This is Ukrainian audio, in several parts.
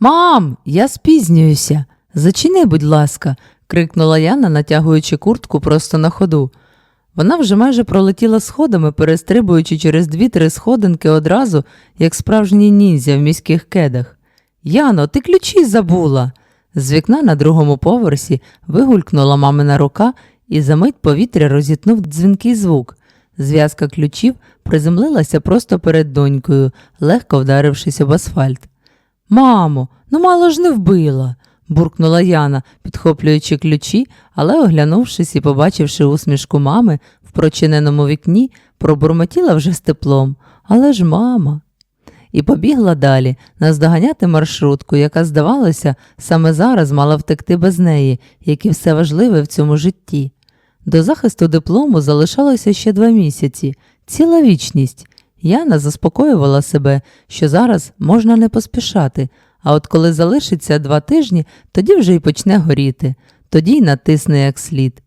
Мам, я спізнююся. Зачини, будь ласка, крикнула Яна, натягуючи куртку просто на ходу. Вона вже майже пролетіла сходами, перестрибуючи через дві-три сходинки одразу, як справжній ніндзя в міських кедах. Яно, ти ключі забула. З вікна на другому поверсі вигулькнула мамина рука, і за мить повітря розітнув дзвінкий звук. Зв'язка ключів приземлилася просто перед донькою, легко вдарившись об асфальт. Мамо, ну мало ж не вбила, буркнула Яна, підхоплюючи ключі, але, оглянувшись і побачивши усмішку мами в прочиненому вікні, пробурмотіла вже з теплом. Але ж мама. І побігла далі наздоганяти маршрутку, яка, здавалося, саме зараз мала втекти без неї, як і все важливе в цьому житті. До захисту диплому залишалося ще два місяці, ціла вічність. Яна заспокоювала себе, що зараз можна не поспішати, а от коли залишиться два тижні, тоді вже й почне горіти, тоді й натисне як слід.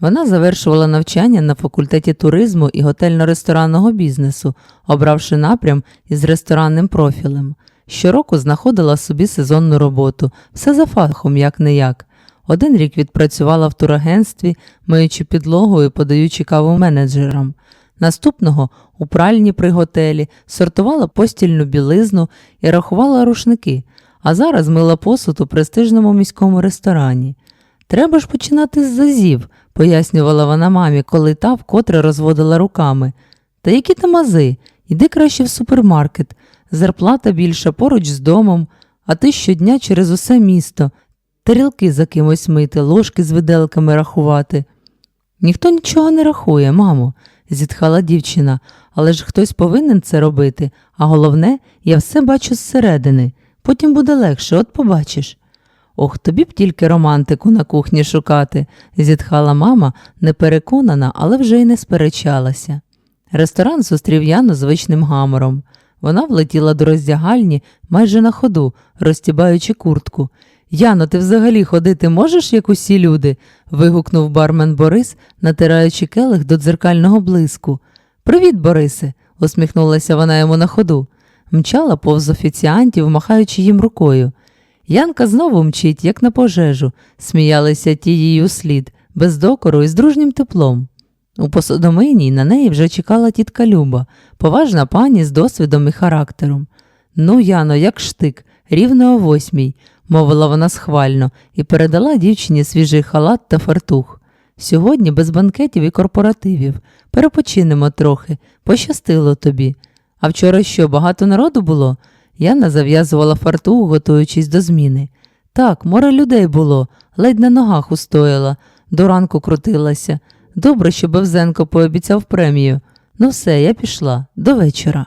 Вона завершувала навчання на факультеті туризму і готельно-ресторанного бізнесу, обравши напрям із ресторанним профілем. Щороку знаходила собі сезонну роботу, все за фахом, як не як. Один рік відпрацювала в турагентстві, миючи підлогу і подаючи каву менеджерам. Наступного у пральні при готелі сортувала постільну білизну і рахувала рушники, а зараз мила посуд у престижному міському ресторані. Треба ж починати з зазів, пояснювала вона мамі, коли та вкотре розводила руками. Та які там ази? Іди краще в супермаркет, зарплата більша поруч з домом, а ти щодня через усе місто, тарілки за кимось мити, ложки з виделками рахувати. Ніхто нічого не рахує, мамо, зітхала дівчина, але ж хтось повинен це робити, а головне, я все бачу зсередини. Потім буде легше, от побачиш. Ох, тобі б тільки романтику на кухні шукати, зітхала мама, не переконана, але вже й не сперечалася. Ресторан зустрів Яну звичним гамором. Вона влетіла до роздягальні майже на ходу, розтібаючи куртку. Яно, ти взагалі ходити можеш, як усі люди? вигукнув бармен Борис, натираючи келих до дзеркального блиску. Привіт, Борисе, усміхнулася вона йому на ходу. Мчала повз офіціантів, махаючи їм рукою. Янка знову мчить, як на пожежу, сміялися ті їй услід, без докору і з дружнім теплом. У посудомийній на неї вже чекала тітка Люба, поважна пані з досвідом і характером. Ну, Яно, як штик, рівно о восьмій, мовила вона схвально і передала дівчині свіжий халат та фартух. Сьогодні без банкетів і корпоративів. Перепочинемо трохи, пощастило тобі. А вчора що, багато народу було? Яна зав'язувала фартух, готуючись до зміни. Так, море людей було, ледь на ногах устояла, до ранку крутилася. Добре, що Бевзенко пообіцяв премію. Ну все, я пішла, до вечора.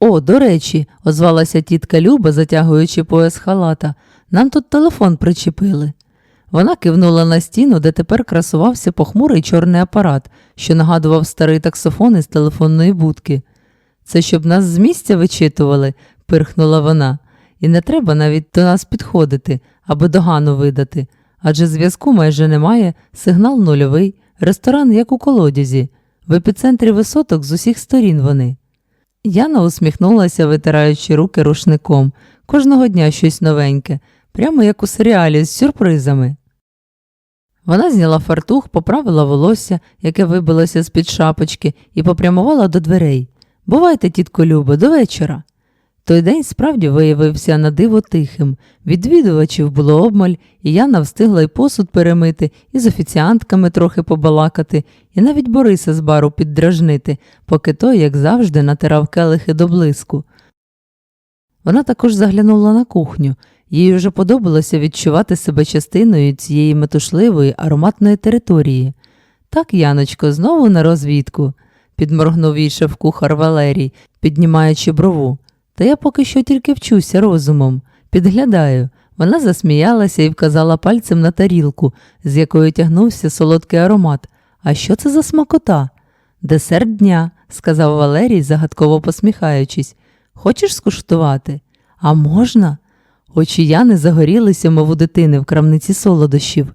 О, до речі, озвалася тітка Люба, затягуючи пояс халата. Нам тут телефон причепили. Вона кивнула на стіну, де тепер красувався похмурий чорний апарат, що нагадував старий таксофон із телефонної будки. Це щоб нас з місця вичитували, пирхнула вона. І не треба навіть до нас підходити, аби догану видати. Адже зв'язку майже немає, сигнал нульовий, ресторан як у колодязі, в епіцентрі висоток з усіх сторін вони. Яна усміхнулася, витираючи руки рушником. Кожного дня щось новеньке, прямо як у серіалі з сюрпризами. Вона зняла фартух, поправила волосся, яке вибилося з-під шапочки, і попрямувала до дверей. Бувайте, тітко Любо, до вечора. Той день справді виявився на диво тихим. Відвідувачів було обмаль, і Яна встигла й посуд перемити, і з офіціантками трохи побалакати, і навіть Бориса з бару піддражнити, поки той, як завжди, натирав келихи до блиску. Вона також заглянула на кухню. Їй уже подобалося відчувати себе частиною цієї метушливої ароматної території. Так, Яночко, знову на розвідку, підморгнув їй шеф-кухар Валерій, піднімаючи брову. Та я поки що тільки вчуся розумом, підглядаю. Вона засміялася і вказала пальцем на тарілку, з якої тягнувся солодкий аромат. А що це за смакота? Десерт дня, сказав Валерій, загадково посміхаючись. Хочеш скуштувати? А можна? Очі Яни загорілися, мов у дитини в крамниці солодощів.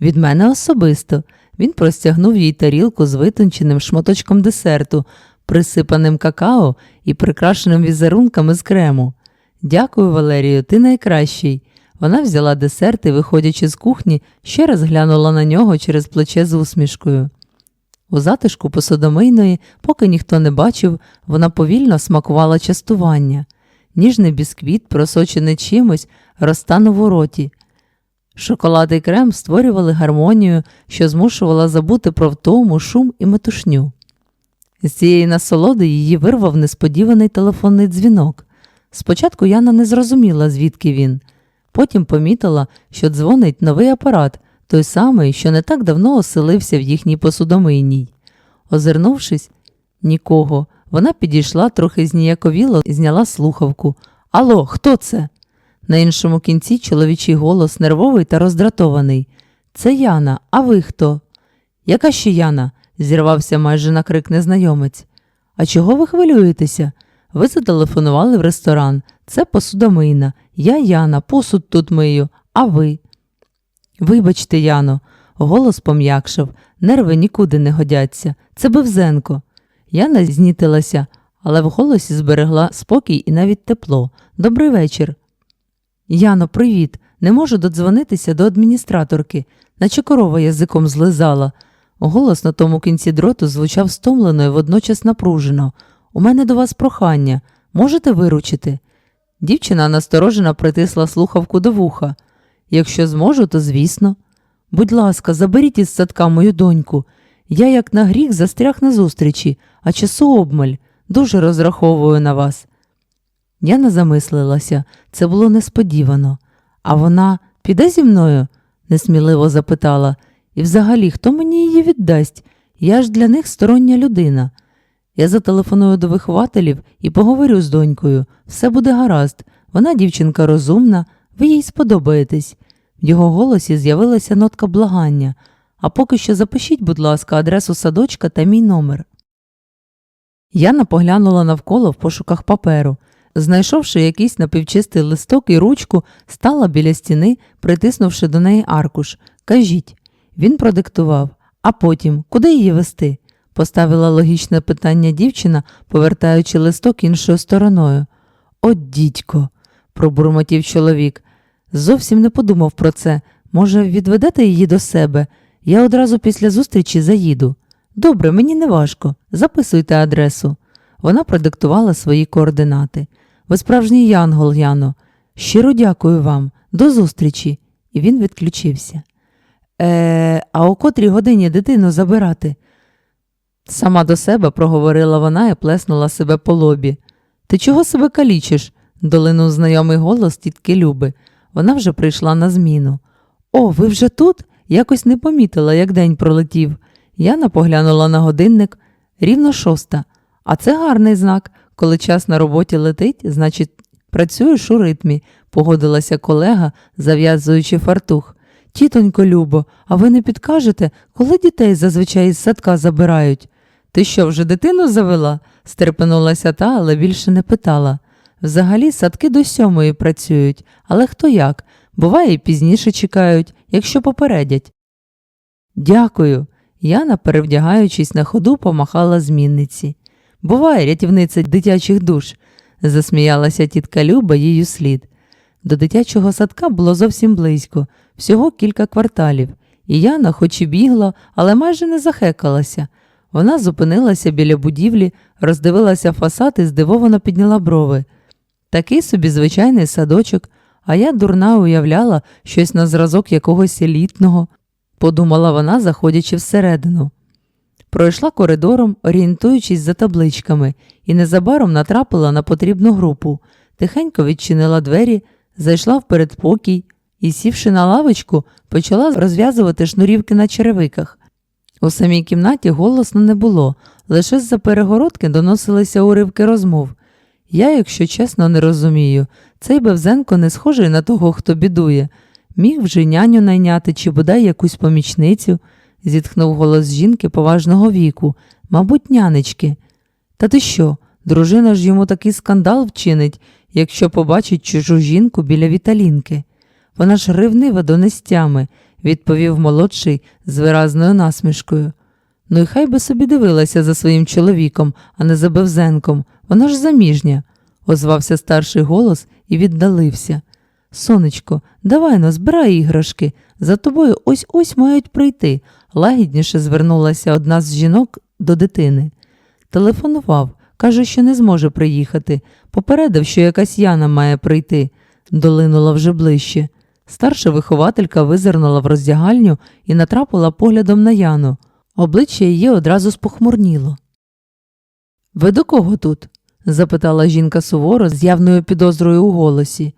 Від мене особисто. Він простягнув їй тарілку з витонченим шматочком десерту, присипаним какао і прикрашеним візерунками з крему. Дякую, Валерію, ти найкращий. Вона взяла десерт і, виходячи з кухні, ще раз глянула на нього через плече з усмішкою. У затишку посудомийної, поки ніхто не бачив, вона повільно смакувала частування. Ніжний бісквіт, просочений чимось, розтанув у роті. Шоколад і крем створювали гармонію, що змушувала забути про втому, шум і метушню. З цієї насолоди її вирвав несподіваний телефонний дзвінок. Спочатку Яна не зрозуміла, звідки він. Потім помітила, що дзвонить новий апарат, той самий, що не так давно оселився в їхній посудомийній. Озирнувшись, нікого, вона підійшла трохи зніяковіло і зняла слухавку. Алло, хто це? На іншому кінці чоловічий голос нервовий та роздратований. Це Яна, а ви хто? Яка ще Яна? Зірвався майже на крик незнайомець. А чого ви хвилюєтеся? Ви зателефонували в ресторан. Це посудомийна. Я Яна, посуд тут мию, а ви? Вибачте, Яно, голос пом'якшав, нерви нікуди не годяться. Це Бевзенко. Яна знітилася, але в голосі зберегла спокій і навіть тепло. Добрий вечір. Яно, привіт. Не можу додзвонитися до адміністраторки, наче корова язиком злизала. Голос на тому кінці дроту звучав стомлено і водночас напружено. У мене до вас прохання. Можете виручити? Дівчина насторожено притисла слухавку до вуха. Якщо зможу, то звісно. Будь ласка, заберіть із садка мою доньку. Я, як на гріх, застряг на зустрічі, а часу обмаль. Дуже розраховую на вас. Яна замислилася, це було несподівано. А вона піде зі мною? несміливо запитала. І взагалі, хто мені її віддасть? Я ж для них стороння людина. Я зателефоную до вихователів і поговорю з донькою. Все буде гаразд. Вона дівчинка розумна, ви їй сподобаєтесь. В його голосі з'явилася нотка благання. А поки що запишіть, будь ласка, адресу садочка та мій номер. Яна поглянула навколо в пошуках паперу. Знайшовши якийсь напівчистий листок і ручку, стала біля стіни, притиснувши до неї аркуш. Кажіть, він продиктував, а потім куди її вести? поставила логічне питання дівчина, повертаючи листок іншою стороною. От дідько, пробурмотів чоловік. Зовсім не подумав про це. Може, відведете її до себе? Я одразу після зустрічі заїду. Добре, мені не важко. Записуйте адресу. Вона продиктувала свої координати. Ви справжній янгол, Яно. Щиро дякую вам. До зустрічі. І він відключився. Е, а о котрій годині дитину забирати? Сама до себе проговорила вона і плеснула себе по лобі. Ти чого себе калічиш? долинув знайомий голос тітки Люби. Вона вже прийшла на зміну. О, ви вже тут? Якось не помітила, як день пролетів. Яна поглянула на годинник рівно шоста. А це гарний знак. Коли час на роботі летить, значить, працюєш у ритмі, погодилася колега, зав'язуючи фартух. Тітонько Любо, а ви не підкажете, коли дітей зазвичай із садка забирають? Ти що, вже дитину завела? стерпенулася та, але більше не питала. Взагалі садки до сьомої працюють, але хто як? Буває, і пізніше чекають, якщо попередять. Дякую. Яна, перевдягаючись на ходу, помахала змінниці. Буває, рятівниця дитячих душ, засміялася тітка Люба її слід. До дитячого садка було зовсім близько, всього кілька кварталів, і Яна, хоч і бігла, але майже не захекалася. Вона зупинилася біля будівлі, роздивилася фасад і здивовано підняла брови. Такий собі звичайний садочок, а я дурна уявляла щось на зразок якогось елітного, подумала вона, заходячи всередину. Пройшла коридором, орієнтуючись за табличками, і незабаром натрапила на потрібну групу, тихенько відчинила двері, зайшла в передпокій і, сівши на лавочку, почала розв'язувати шнурівки на черевиках. У самій кімнаті голосно не було, лише з-за перегородки доносилися уривки розмов. Я, якщо чесно, не розумію, цей Бевзенко не схожий на того, хто бідує. Міг вже няню найняти чи бодай якусь помічницю, зітхнув голос жінки поважного віку, мабуть, нянечки. Та ти що? Дружина ж йому такий скандал вчинить, якщо побачить чужу жінку біля віталінки. Вона ж ревнива до нестями, відповів молодший з виразною насмішкою. Ну і хай би собі дивилася за своїм чоловіком, а не за Бевзенком. Вона ж заміжня, озвався старший голос і віддалився. Сонечко, давай но, збирай іграшки. За тобою ось ось мають прийти. Лагідніше звернулася одна з жінок до дитини. Телефонував, каже, що не зможе приїхати. Попередив, що якась Яна має прийти. Долинула вже ближче. Старша вихователька визирнула в роздягальню і натрапила поглядом на Яну. Обличчя її одразу спохмурніло. Ви до кого тут? запитала жінка суворо з явною підозрою у голосі.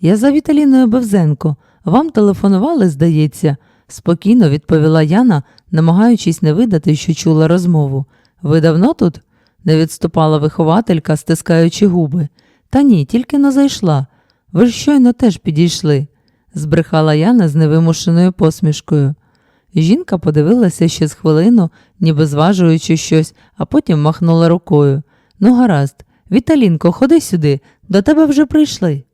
Я за Віталіною Бевзенко. Вам телефонували, здається, спокійно відповіла Яна, намагаючись не видати, що чула розмову. Ви давно тут? не відступала вихователька, стискаючи губи. Та ні, тільки но зайшла. Ви ж щойно теж підійшли, збрехала Яна з невимушеною посмішкою. Жінка подивилася ще з хвилину, ніби зважуючи щось, а потім махнула рукою. Ну, гаразд, Віталінко, ходи сюди, до тебе вже прийшли.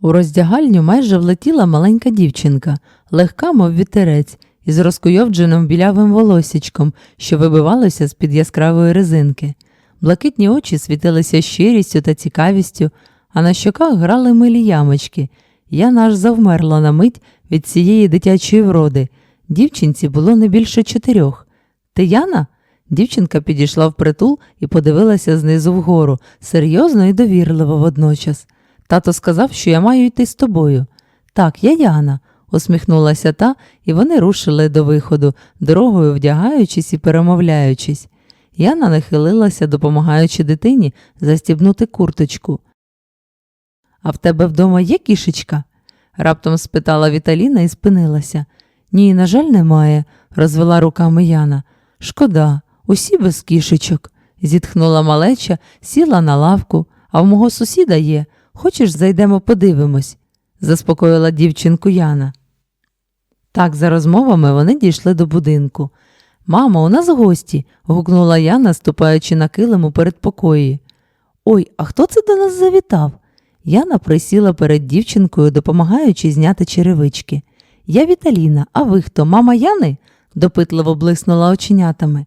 У роздягальню майже влетіла маленька дівчинка, легка, мов вітерець, із розкуйовдженим білявим волосічком, що вибивалося з-під яскравої резинки. Блакитні очі світилися щирістю та цікавістю, а на щоках грали милі ямочки. Яна аж завмерла на мить від цієї дитячої вроди. Дівчинці було не більше чотирьох. Ти Яна? Дівчинка підійшла впритул і подивилася знизу вгору, серйозно і довірливо водночас. Тато сказав, що я маю йти з тобою. Так, я Яна, усміхнулася та, і вони рушили до виходу, дорогою вдягаючись і перемовляючись. Яна нахилилася, допомагаючи дитині застібнути курточку. А в тебе вдома є кішечка? раптом спитала Віталіна і спинилася. Ні, на жаль, немає, розвела руками Яна. Шкода, усі без кішечок, зітхнула малеча, сіла на лавку, а в мого сусіда є. Хочеш, зайдемо подивимось, заспокоїла дівчинку Яна. Так, за розмовами вони дійшли до будинку. Мамо, у нас гості. гукнула Яна, ступаючи на килим у передпокої. Ой, а хто це до нас завітав? Яна присіла перед дівчинкою, допомагаючи зняти черевички. Я Віталіна, а ви хто, мама Яни? допитливо блиснула оченятами.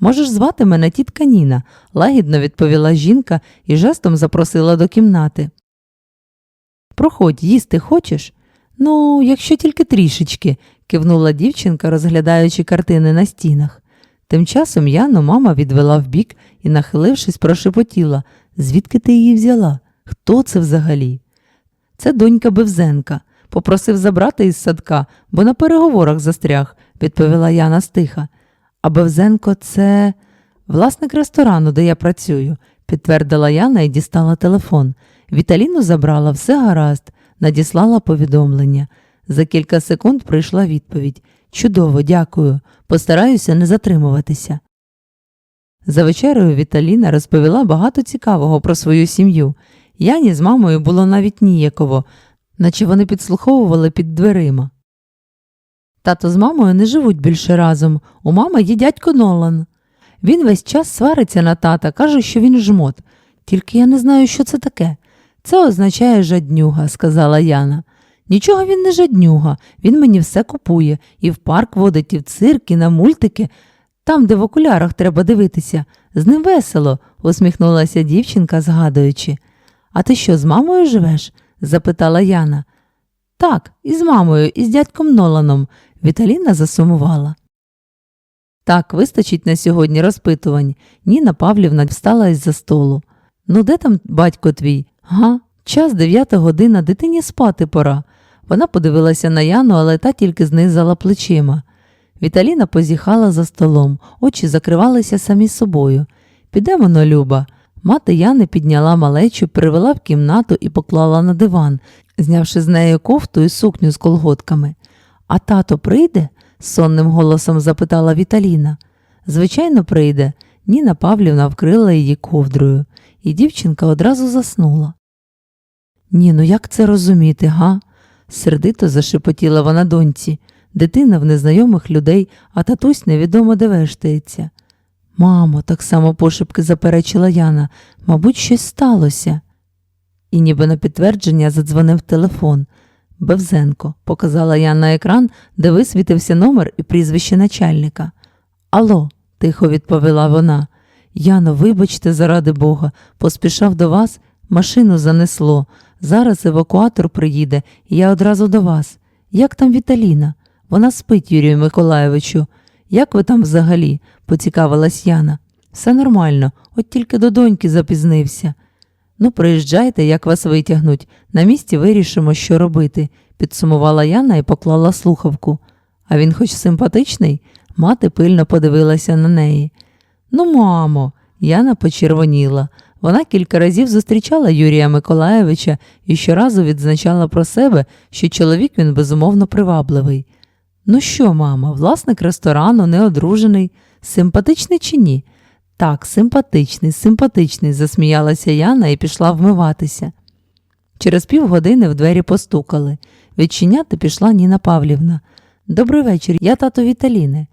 Можеш звати мене тітка Ніна, лагідно відповіла жінка і жестом запросила до кімнати. Проходь, їсти хочеш? Ну, якщо тільки трішечки, кивнула дівчинка, розглядаючи картини на стінах. Тим часом Яну мама відвела вбік і, нахилившись, прошепотіла звідки ти її взяла? Хто це взагалі? Це донька Бевзенка. Попросив забрати із садка, бо на переговорах застряг, відповіла Яна стиха. А Бевзенко це власник ресторану, де я працюю, підтвердила Яна і дістала телефон. Віталіну забрала, все гаразд, надіслала повідомлення. За кілька секунд прийшла відповідь. Чудово, дякую. Постараюся не затримуватися. За вечерею Віталіна розповіла багато цікавого про свою сім'ю. Яні з мамою було навіть ніяково, наче вони підслуховували під дверима. Тато з мамою не живуть більше разом. У мами є дядько Нолан. Він весь час свариться на тата, каже, що він жмот. Тільки я не знаю, що це таке. Це означає жаднюга, сказала Яна. Нічого він не жаднюга, він мені все купує, і в парк водить, і в цирк, і на мультики, там, де в окулярах треба дивитися. З ним весело, усміхнулася дівчинка, згадуючи. А ти що, з мамою живеш? запитала Яна. Так, із мамою, і з дядьком Ноланом. Віталіна засумувала. Так, вистачить на сьогодні розпитувань. Ніна Павлівна встала із за столу. Ну, де там батько твій? Га? Час дев'ята година, дитині спати пора. Вона подивилася на Яну, але та тільки знизала плечима. Віталіна позіхала за столом, очі закривалися самі собою. Підемо но, Люба. Мати Яни підняла малечу, привела в кімнату і поклала на диван, знявши з неї кофту і сукню з колготками. А тато прийде? сонним голосом запитала Віталіна. Звичайно, прийде. Ніна Павлівна вкрила її ковдрою, і дівчинка одразу заснула. Ні, ну як це розуміти, га? сердито зашепотіла вона доньці. Дитина в незнайомих людей, а татусь невідомо де вештається. Мамо, так само пошепки заперечила Яна, мабуть, щось сталося. І ніби на підтвердження задзвонив телефон. Бевзенко, показала Яна на екран, де висвітився номер і прізвище начальника. Алло, тихо відповіла вона. Яно, вибачте, заради Бога, поспішав до вас. Машину занесло. Зараз евакуатор приїде, і я одразу до вас. Як там Віталіна? Вона спить, Юрію Миколайовичу. Як ви там взагалі? поцікавилась Яна. Все нормально, от тільки до доньки запізнився. Ну, приїжджайте, як вас витягнуть. На місці вирішимо, що робити, підсумувала Яна і поклала слухавку. А він хоч симпатичний? Мати пильно подивилася на неї. Ну, мамо, Яна почервоніла. Вона кілька разів зустрічала Юрія Миколаєвича і щоразу відзначала про себе, що чоловік він безумовно привабливий. Ну що, мама, власник ресторану, неодружений, симпатичний чи ні? Так, симпатичний, симпатичний, засміялася Яна і пішла вмиватися. Через півгодини в двері постукали. Відчиняти пішла Ніна Павлівна. Добрий вечір, я тато Віталіни.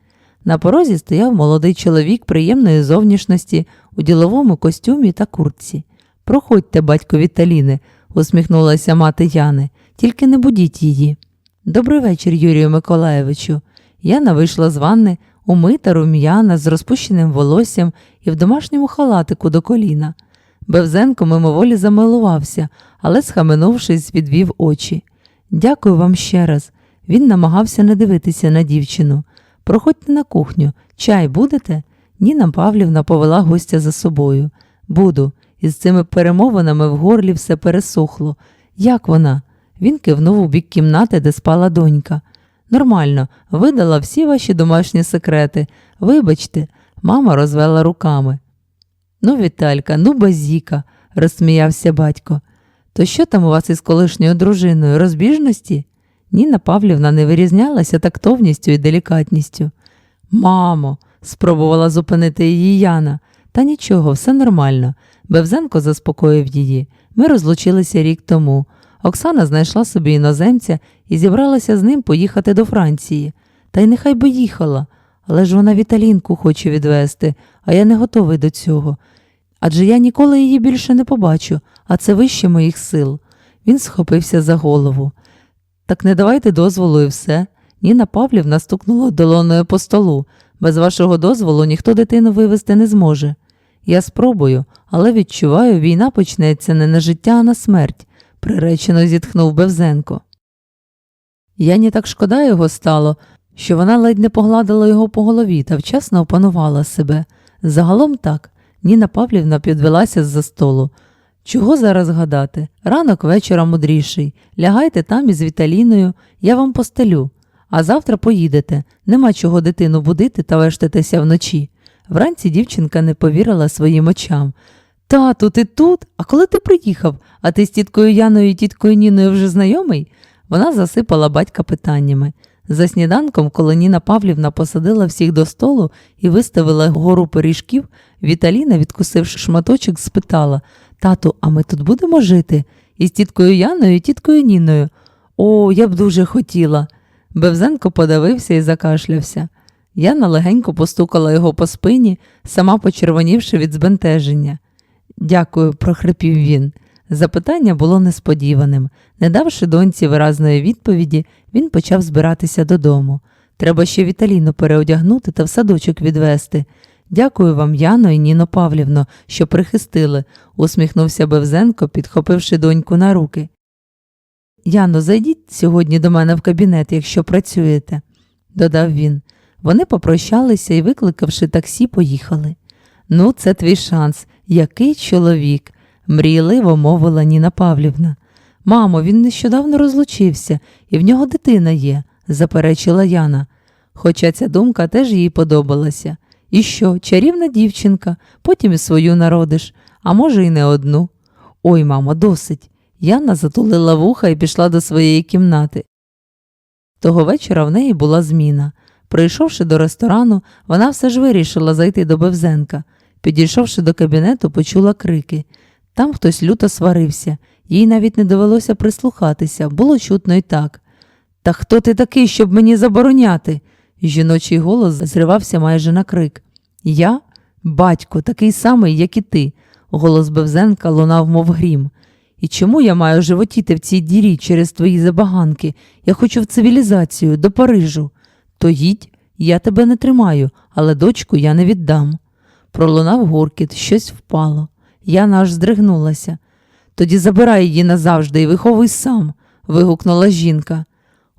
На порозі стояв молодий чоловік приємної зовнішності у діловому костюмі та куртці. Проходьте, батько Віталіни, усміхнулася мати Яни, тільки не будіть її. Добрий вечір, Юрію Миколаєвичу. Яна вийшла з ванни, умита, рум'яна, з розпущеним волоссям і в домашньому халатику до коліна. Бевзенко мимоволі замилувався, але, схаменувшись, відвів очі. Дякую вам ще раз. Він намагався не дивитися на дівчину. Проходьте на кухню, чай будете? Ніна Павлівна повела гостя за собою. Буду. Із цими перемовинами в горлі все пересохло. Як вона? Він кивнув у бік кімнати, де спала донька. Нормально, видала всі ваші домашні секрети. Вибачте, мама розвела руками. Ну, Віталька, ну базіка, розсміявся батько. То що там у вас із колишньою дружиною? Розбіжності? Ніна Павлівна не вирізнялася тактовністю і делікатністю. Мамо, спробувала зупинити її Яна. Та нічого, все нормально. Бевзенко заспокоїв її. Ми розлучилися рік тому. Оксана знайшла собі іноземця і зібралася з ним поїхати до Франції. Та й нехай би їхала. Але ж вона Віталінку хоче відвести, а я не готовий до цього. Адже я ніколи її більше не побачу, а це вище моїх сил. Він схопився за голову. Так не давайте дозволу і все. Ніна Павлівна стукнула долоною по столу. Без вашого дозволу ніхто дитину вивезти не зможе. Я спробую, але відчуваю, війна почнеться не на життя, а на смерть, приречено зітхнув Бевзенко. Яні так шкода його стало, що вона ледь не погладила його по голові та вчасно опанувала себе. Загалом так, Ніна Павлівна підвелася з-за столу. Чого зараз гадати? Ранок вечора мудріший. Лягайте там із Віталіною, я вам постелю. А завтра поїдете. Нема чого дитину будити та вештатися вночі. Вранці дівчинка не повірила своїм очам. Тату, ти тут? А коли ти приїхав? А ти з тіткою Яною і тіткою Ніною вже знайомий? Вона засипала батька питаннями. За сніданком, коли Ніна Павлівна посадила всіх до столу і виставила гору пиріжків, Віталіна, відкусивши шматочок, спитала Тату, а ми тут будемо жити? Із тіткою Яною і тіткою Ніною. О, я б дуже хотіла. Бевзенко подавився і закашлявся. Яна легенько постукала його по спині, сама почервонівши від збентеження. Дякую, прохрипів він. Запитання було несподіваним. Не давши доньці виразної відповіді, він почав збиратися додому. Треба ще Віталіну переодягнути та в садочок відвести. Дякую вам, Яно і Ніно Павлівно, що прихистили, усміхнувся Бевзенко, підхопивши доньку на руки. Яно, зайдіть сьогодні до мене в кабінет, якщо працюєте, додав він. Вони попрощалися і, викликавши таксі, поїхали. Ну, це твій шанс. Який чоловік, мрійливо мовила Ніна Павлівна. Мамо, він нещодавно розлучився, і в нього дитина є, заперечила Яна. Хоча ця думка теж їй подобалася. І що, чарівна дівчинка, потім і свою народиш, а може, й не одну. Ой, мамо, досить. Яна затулила вуха і пішла до своєї кімнати. Того вечора в неї була зміна. Прийшовши до ресторану, вона все ж вирішила зайти до Бевзенка. Підійшовши до кабінету, почула крики. Там хтось люто сварився, їй навіть не довелося прислухатися, було чутно й так. Та хто ти такий, щоб мені забороняти? Жіночий голос зривався майже на крик. Я? Батько, такий самий, як і ти. Голос Бевзенка лунав, мов грім. І чому я маю животіти в цій дірі через твої забаганки? Я хочу в цивілізацію, до Парижу. То їдь, я тебе не тримаю, але дочку я не віддам. Пролунав гуркіт, щось впало. Яна аж здригнулася. Тоді забирай її назавжди і виховуй сам, вигукнула жінка.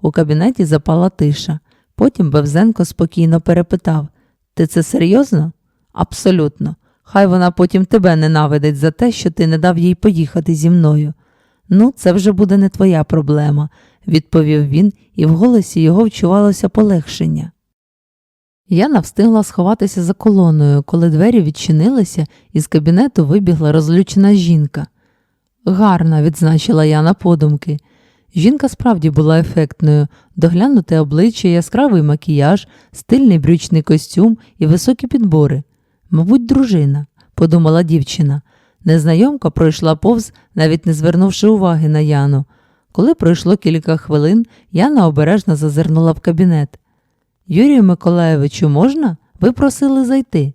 У кабінеті запала тиша. Потім Бевзенко спокійно перепитав Ти це серйозно? Абсолютно. Хай вона потім тебе ненавидить за те, що ти не дав їй поїхати зі мною. Ну, це вже буде не твоя проблема, відповів він, і в голосі його вчувалося полегшення. Яна встигла сховатися за колоною, коли двері відчинилися, і з кабінету вибігла розлючена жінка. Гарна, відзначила Яна подумки. Жінка справді була ефектною, доглянуте обличчя, яскравий макіяж, стильний брючний костюм і високі підбори. Мабуть, дружина, подумала дівчина. Незнайомка пройшла повз, навіть не звернувши уваги на Яну. Коли пройшло кілька хвилин, Яна обережно зазирнула в кабінет. Юрію Миколаєвичу, можна? Ви просили зайти.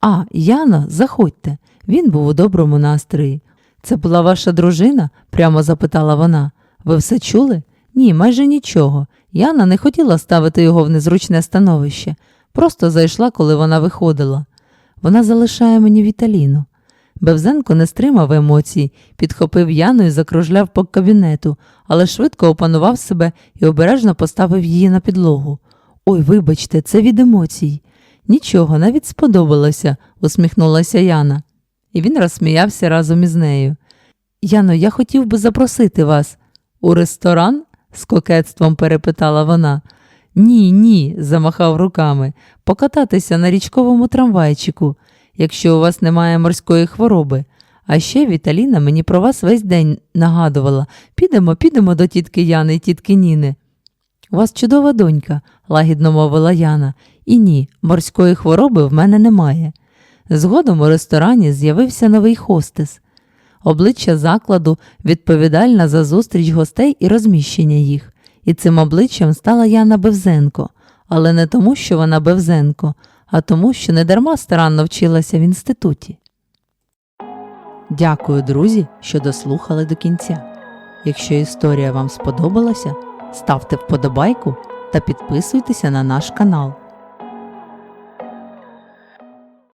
А, Яна, заходьте. Він був у доброму настрої. Це була ваша дружина? прямо запитала вона. Ви все чули? Ні, майже нічого. Яна не хотіла ставити його в незручне становище, просто зайшла, коли вона виходила. Вона залишає мені Віталіну. Бевзенко не стримав емоцій, підхопив Яну і закружляв по кабінету, але швидко опанував себе і обережно поставив її на підлогу. Ой, вибачте, це від емоцій. Нічого, навіть сподобалося, усміхнулася Яна. І він розсміявся разом із нею. Яно, я хотів би запросити вас. У ресторан? з кокетством перепитала вона. Ні, ні, замахав руками. Покататися на річковому трамвайчику, якщо у вас немає морської хвороби. А ще Віталіна мені про вас весь день нагадувала. Підемо, підемо до тітки Яни і тітки Ніни. У вас чудова донька, лагідно мовила Яна. І ні, морської хвороби в мене немає. Згодом у ресторані з'явився новий хостес. Обличчя закладу відповідальна за зустріч гостей і розміщення їх. І цим обличчям стала Яна Бевзенко, але не тому, що вона Бевзенко, а тому, що недарма старанно вчилася в інституті. Дякую, друзі, що дослухали до кінця. Якщо історія вам сподобалася, ставте вподобайку та підписуйтеся на наш канал.